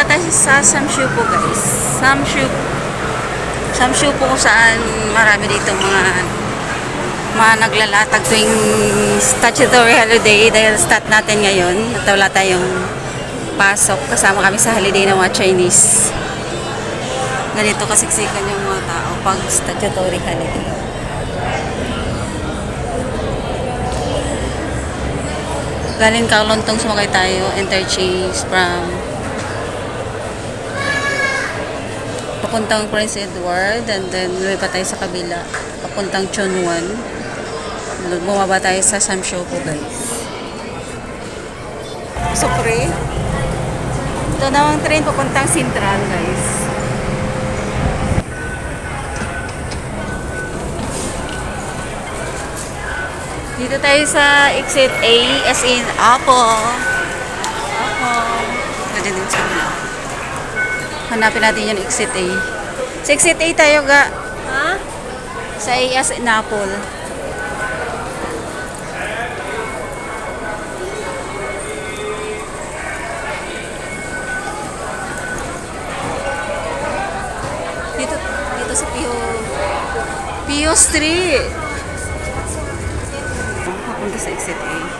Punta tayo sa Samshu po guys. Samshu. Samshu po kung saan marami dito mga mga naglalatag tuwing statutory holiday dahil start natin ngayon at wala tayong pasok kasama kami sa holiday ng mga Chinese ganito kasiksikan yung mga tao pag statutory holiday galing Kalontong sumakay tayo interchange from papuntang Prince Edward and then lumipat tayo sa kabila papuntang Chonwan bumaba tayo sa Samsho po guys. So pre ito na ang train papuntang Sintral guys. Dito tayo sa exit A as in Apple. Apple. Ganyan din sa. Hanapin natin yung exit A. Sa exit A tayo ga. Ha? Sa as in Apple. Dito, dito sa Pio. Pio Street. Papunta sa exit A.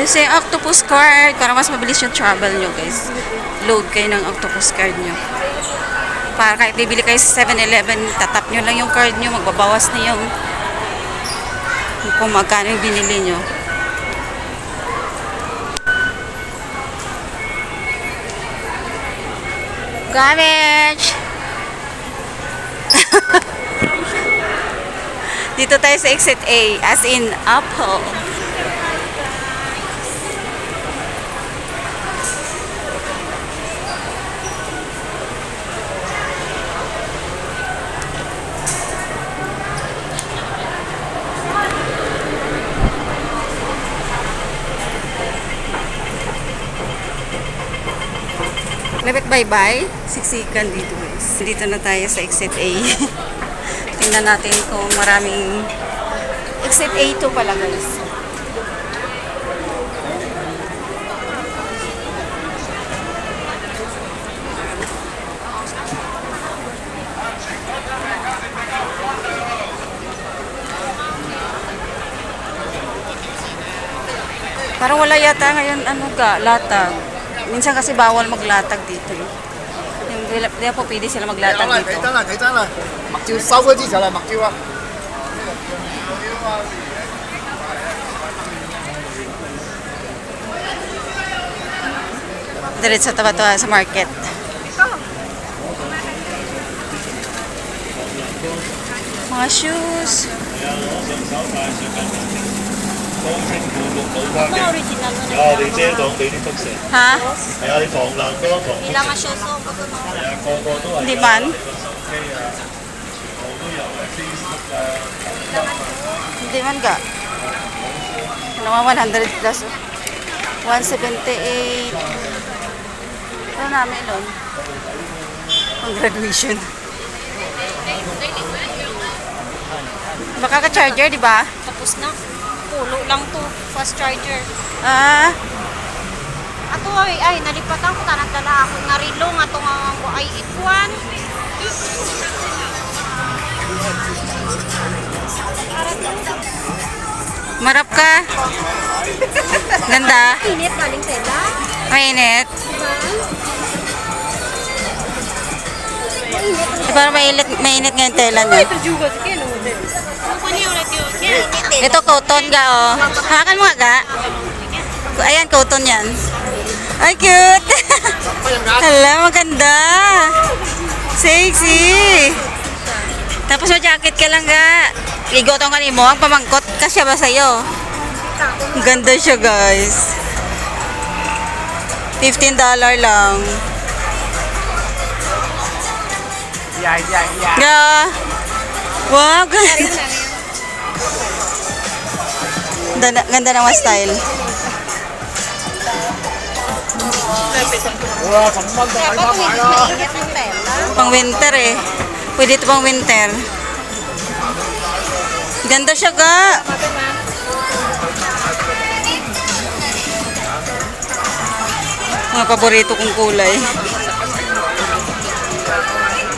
Yung octopus card, para mas mabilis yung travel nyo guys. Load kayo ng octopus card nyo. Para kahit bibili kayo sa 7-Eleven, tatap nyo lang yung card nyo, magbabawas na yung kung magkano yung binili nyo. Garbage! Dito tayo sa exit A, as in Apple. Bye-bye. Siksikan dito guys. Dito na tayo sa exit A. Tingnan natin kung maraming exit A to pala guys. Parang wala yata ngayon ano ga, latag. Minsan kasi bawal maglatag dito eh. Yung kaya po pwede sila maglatag dito. Kaya na, kaya na. Makjiw, sawa di sila, makjiw. Diretso taba to sa market. Mga shoes. Ito original na 有我哋遮挡俾啲辐射， Ha? 系啊，你防蓝光防辐射， Kailangan siya so ko to no. 系啊，个个都系 Hindi man? 机啊，全部都有嘅 Facebook 啊， Hindi man ga. Naman 100 plus. oh. 178. Ano namin nun? Pang graduation. Baka ka-charger, di ba? Tapos na. Pulo lang to. Fast charger. Ah, Ato ay, ay, nalipatan ko tanang dala ako nga rilo nga to nga ko ay ikuan. marap ka. Ganda. Init galing tela. Mainit. Di ba mainit, mainit nga yung tela niya? Ano ito cotton ga oh. Hakan mo ga. Ayan cotton yan. Ay cute. Hala, maganda. Sexy. Tapos may jacket ka lang ga. Igotong kanin mo. Ang pamangkot ka siya ba sa'yo? Ganda siya guys. $15 lang. Yeah, yeah, yeah. Yeah. Wow, ganda. Ganda, ganda ng style. Pang winter eh. Pwede ito pang winter. Ganda siya ga. Mga paborito kong kulay.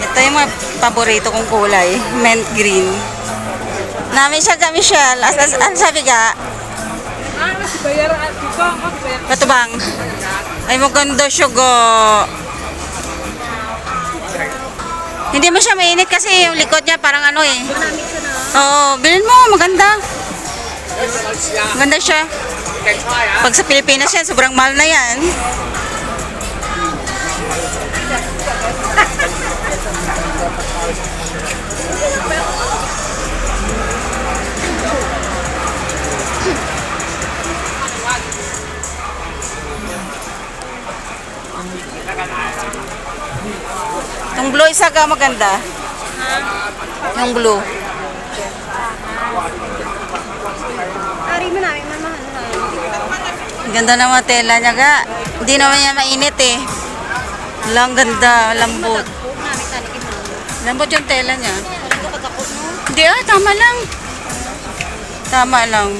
Ito yung mga paborito kong kulay. Mint green. Namin siya ga, Michelle. As, as, ano sabi ga? Patubang. Ay, maganda siya ga. Hindi mo siya mainit kasi yung likod niya parang ano eh. Oo, bilhin mo. Maganda. Maganda siya. Pag sa Pilipinas yan, sobrang mahal na yan. Yung blue isa ka maganda. Yung blue. Ari mo namin, mamahal na. Ang ganda ng mga tela niya ga. Hindi naman niya mainit eh. Lang ganda, lambot. Lambot yung tela niya. Hindi ah, tama lang. Tama lang.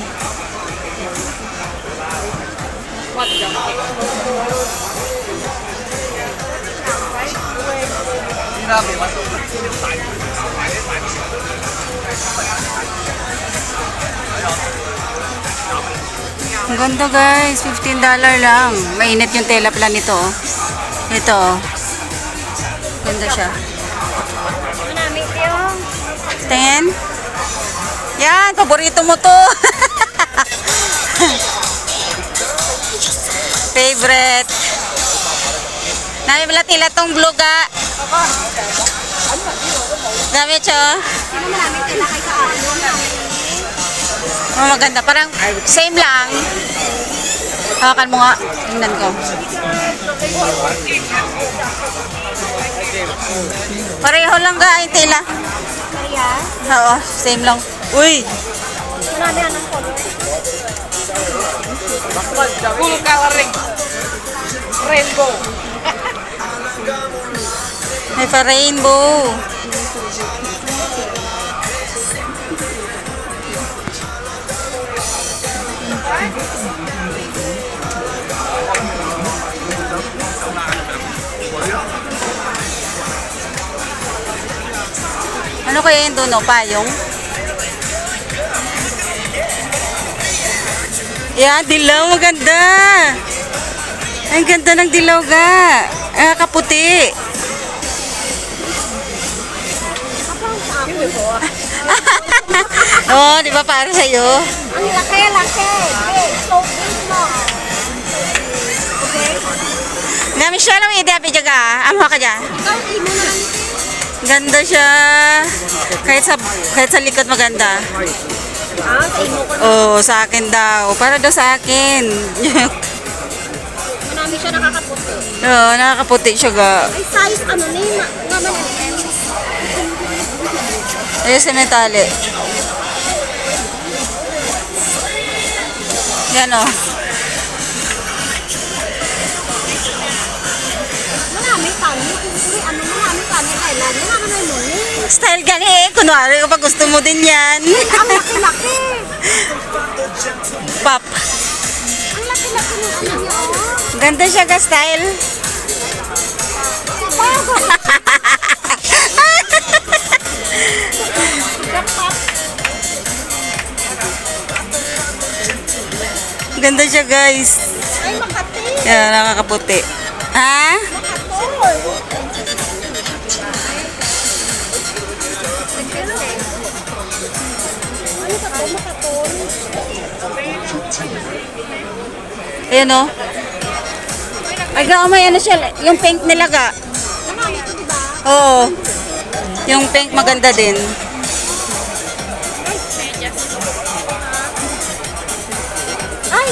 Ang ganda guys, $15 lang. Mainit yung tela pala nito. oh. Ito. oh. Ganda siya. Manamit yung Tingin. Yan, paborito mo to. Favorite. Nami tila tong blue ga. Dami cho. Tila kay ano? Oh, maganda. Parang same lang. Hawakan mo nga. Tingnan ko. Pareho lang ga yung tila. Maria, Oo, same lang. Uy! marami anong color. Full coloring. Rainbow. May pa rainbow. Ano kaya yung doon, oh? Payong? Yan, dilaw. Maganda. Ang ganda ng dilaw ga. Ah, kaputi. Oo, di ba para sa'yo? Ang laki, laki. Big, so big mo. Okay? Nga, Michelle, ang idea, video ka. Amo ka dyan. Ikaw, di mo na. Ganda siya. Kahit sa, kahit sa likod maganda. Ah. Oo, oh, sa akin daw. Para daw sa akin. Marami siya nakakaputi. Oo, nakakaputi siya ga. Ay, size ano ni? Ma naman ang M. Ayun. Mo ni. Style gani eh. Kunwari kapag gusto mo din yan. Ang laki-laki. Pop. Ang laki-laki ng ano niya, oh. Ganda siya ga style. Ganda siya guys. Ay, makati. Yan, nakakaputi. Ha? Makatol. Ano ka to? Makatol. Ayan o. Ay, ga, may ano siya. Yung pink nila ga. Marami to, di ba? Oo. Yung pink maganda din. Ay,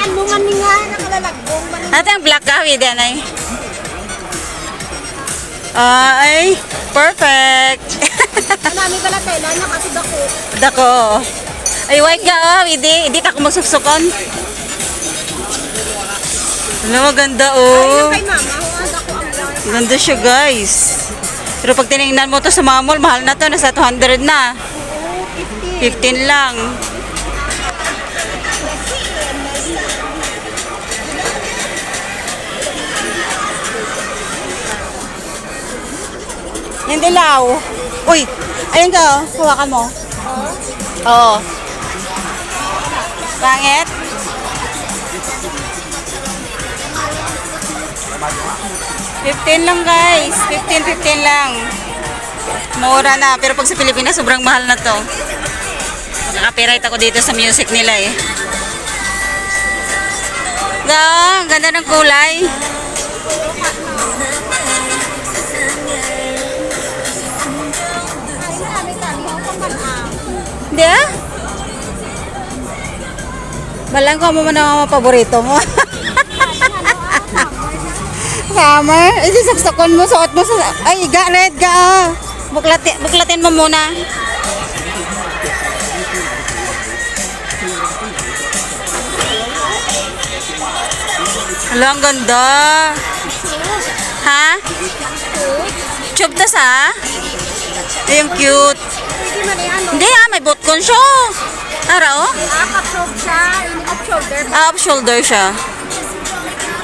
ano? Man ni nga, nakalalagbong man. Ate, ang black gawi din ay. Ah, ay, perfect. Marami pala tela niya kasi dako. Dako. Ay, white ga, oh. Hindi, hindi ka kumasusukon. Ano, maganda, Ay, oh. yung kay mama, oh, ang dako ang black. Ganda siya, guys. Pero pag tinignan mo to sa mga mall, mahal na to. Nasa 200 na. 15 lang. Yung dilaw. Uy, ayun ka oh. Mo. Oo. Pangit? Fifteen lang guys. 15, 15 lang. Mura na. Pero pag sa Pilipinas, sobrang mahal na to. Nakapiright ako dito sa music nila eh. Ga, ang ganda ng kulay. Hindi ah? Balang ko mo ang mga paborito mo. Summer? Di saksakon mo, suot mo sa... Ay, ga, red ga ah. Buklatin, buklatin mo muna. Hala, ganda. Ha? Chub tas ha? Ay, ang cute. Hindi ah, may bootcon siya. Ara oh. Ah. Yung Up shoulder siya.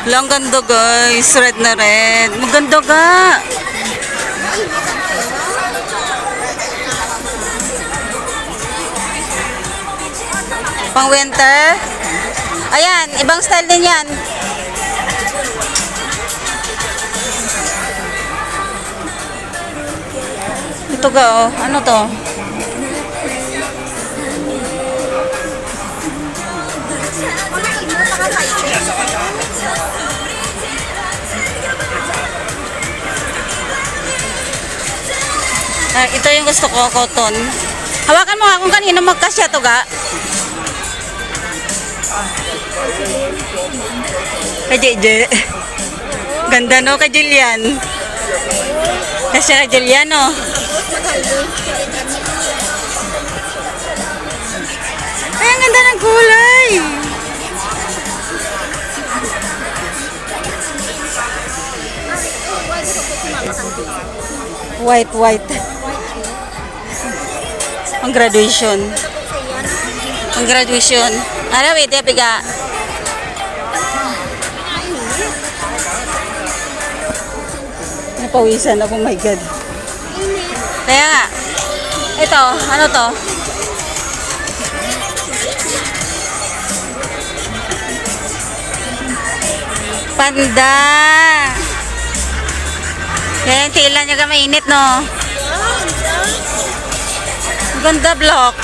Lang ganda guys. Red na red. Maganda ga. Pang winter. Ayan, ibang style din yan. Ga oh. Ano to? Ah, ito yung gusto ko, cotton. Hawakan mo nga kung kanino magkasya to ga. Kay JJ. Ganda no, kay Jillian. Kasya kay Jillian no. Ay, ang ganda ng kulay. White, white. Ang graduation. Ang graduation. Ano, wait, piga. Napawisan ako, oh my God. Kaya nga. Ito, ano to? Panda. Kaya yung tila niya ka mainit, no? Ganda block.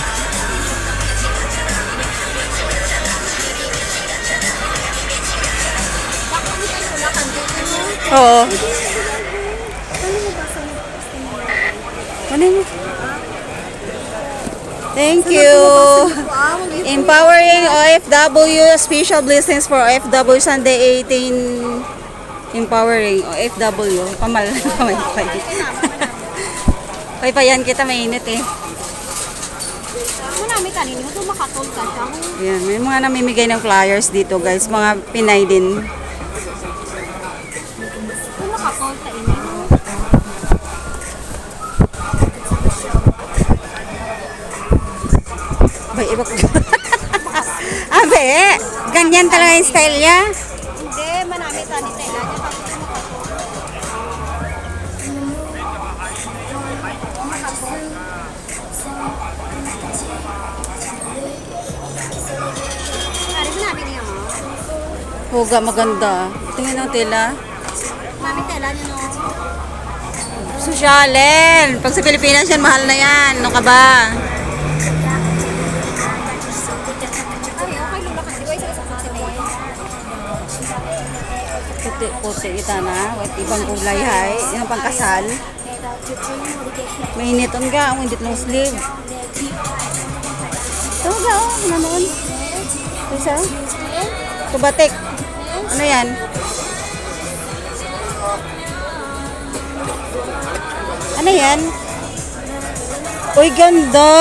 Oo. Ano mo? Thank you. Empowering OFW, special blessings for OFW Sunday 18. Empowering OFW. Pamal pamaypay. Paypayan kita, mainit eh. Marami tani mo. Makatol ka siya. Ayan, may mga namimigay ng flyers dito guys. Mga Pinay din. Bay, iba ko. Abe, ganyan talaga yung style niya. Hindi, marami tani tela niya. Oh. Huga, maganda. Tingnan ng tela. Mami tela niya no. Sosyalen. Pag sa Pilipinas yan, mahal na yan. Ano ka ba? Puti, puti kita na. At ibang kulay hay. Yan ang pangkasal. Mainit on ka. Ang indit long sleeve. Ito ga, oh. Ano noon? Isa? Kubatik. Ano yan? Ano yan? Uy, ganda!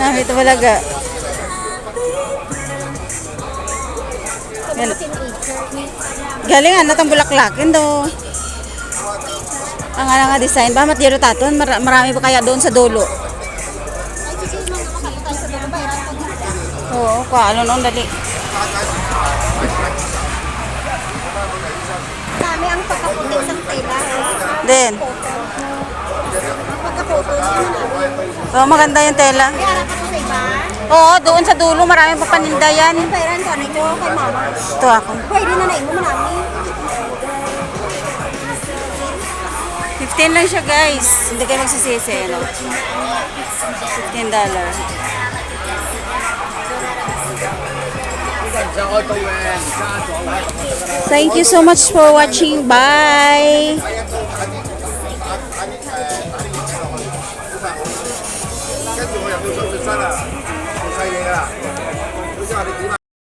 Nakita talaga. Yan. Galing ano tang bulaklakin do. Ang ano nga design ba matiro taton Mar- marami pa kaya doon sa dulo. Oo, ka ano nung dali. Dami ang pagkaputi sa tela. Then, namin. oh, maganda yung tela. Oo, doon sa dulo marami pa paninda yan. Bayaran ko, ano ito kay mama. Ito ako. Pwede na na mo namin. 15 lang siya guys. Hindi kayo magsisisi. Ano? 15 dollar. Thank you so much for watching. Bye!